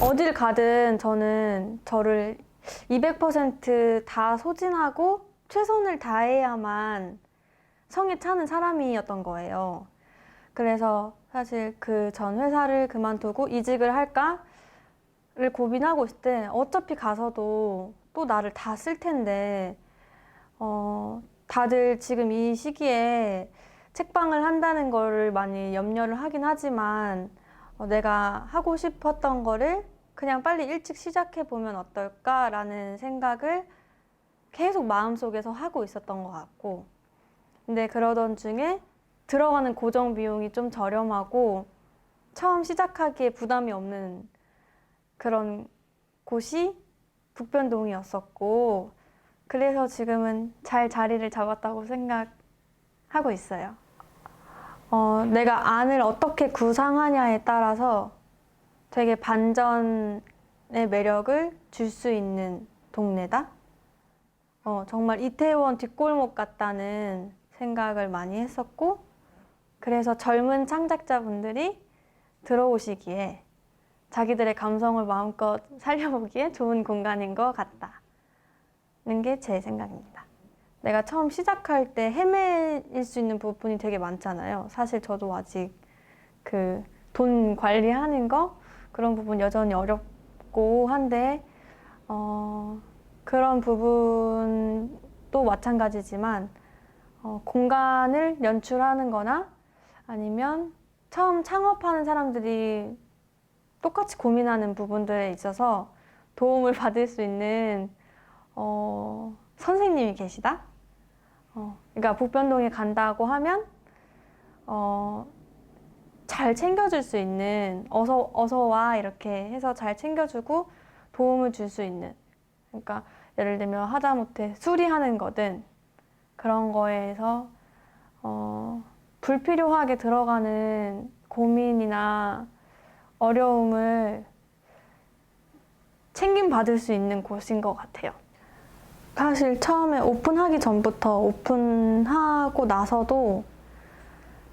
어딜 가든 저는 저를 200%다 소진하고 최선을 다해야만 성에 차는 사람이었던 거예요. 그래서 사실 그 전 회사를 그만두고 이직을 할까를 고민하고 있을 때 어차피 가서도 또 나를 다 쓸 텐데 어, 다들 지금 이 시기에 책방을 한다는 거를 많이 염려를 하긴 하지만 어, 내가 하고 싶었던 거를 그냥 빨리 일찍 시작해 보면 어떨까라는 생각을 계속 마음속에서 하고 있었던 것 같고 근데 그러던 중에 들어가는 고정 비용이 좀 저렴하고 처음 시작하기에 부담이 없는 그런 곳이 북변동이었었고 그래서 지금은 잘 자리를 잡았다고 생각하고 있어요. 어, 내가 안을 어떻게 구상하냐에 따라서 되게 반전의 매력을 줄 수 있는 동네다. 어, 정말 이태원 뒷골목 같다는 생각을 많이 했었고, 그래서 젊은 창작자분들이 들어오시기에 자기들의 감성을 마음껏 살려보기에 좋은 공간인 것 같다는 게 제 생각입니다. 내가 처음 시작할 때 헤매일 수 있는 부분이 되게 많잖아요. 사실 저도 아직 그 돈 관리하는 거 그런 부분 여전히 어렵고 한데 어, 그런 부분도 마찬가지지만 어, 공간을 연출하는 거나 아니면 처음 창업하는 사람들이 똑같이 고민하는 부분들에 있어서 도움을 받을 수 있는 어, 선생님이 계시다. 어, 그러니까 북변동에 간다고 하면 어, 잘 챙겨줄 수 있는 어서 어서 와 이렇게 해서 잘 챙겨주고 도움을 줄 수 있는 그러니까 예를 들면 하다못해 수리하는 거든 그런 거에서 어, 불필요하게 들어가는 고민이나 어려움을 챙김 받을 수 있는 곳인 것 같아요. 사실 처음에 오픈하기 전부터 오픈하고 나서도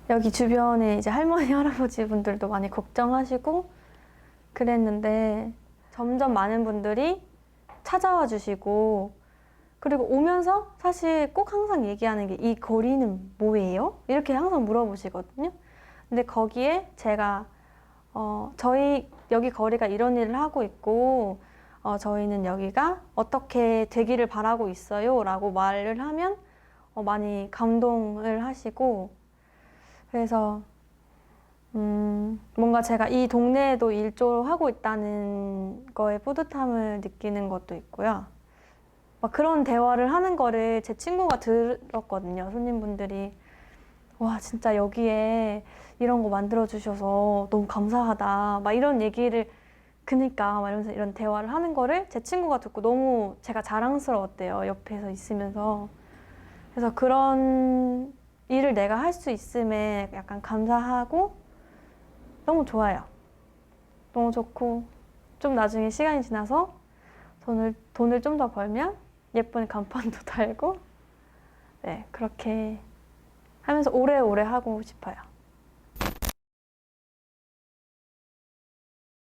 여기 주변에 이제 할머니, 할아버지 분들도 많이 걱정하시고 그랬는데 점점 많은 분들이 찾아와 주시고 그리고 오면서 사실 꼭 항상 얘기하는 게 이 거리는 뭐예요? 이렇게 항상 물어보시거든요. 근데 거기에 제가 어, 저희 여기 거리가 이런 일을 하고 있고 어, 저희는 여기가 어떻게 되기를 바라고 있어요 라고 말을 하면 어, 많이 감동을 하시고 그래서 음, 뭔가 제가 이 동네에도 일조를 하고 있다는 거에 뿌듯함을 느끼는 것도 있고요. 막 그런 대화를 하는 거를 제 친구가 들었거든요. 손님분들이. 와, 진짜 여기에 이런 거 만들어 주셔서 너무 감사하다. 막 이런 얘기를 그니까 막 이러면서 이런 대화를 하는 거를 제 친구가 듣고 너무 제가 자랑스러웠대요. 옆에서 있으면서. 그래서 그런 일을 내가 할 수 있음에 약간 감사하고 너무 좋아요. 너무 좋고 좀 나중에 시간이 지나서 돈을 돈을 좀 더 벌면 예쁜 간판도 달고 네 그렇게 하면서 오래오래 하고 싶어요.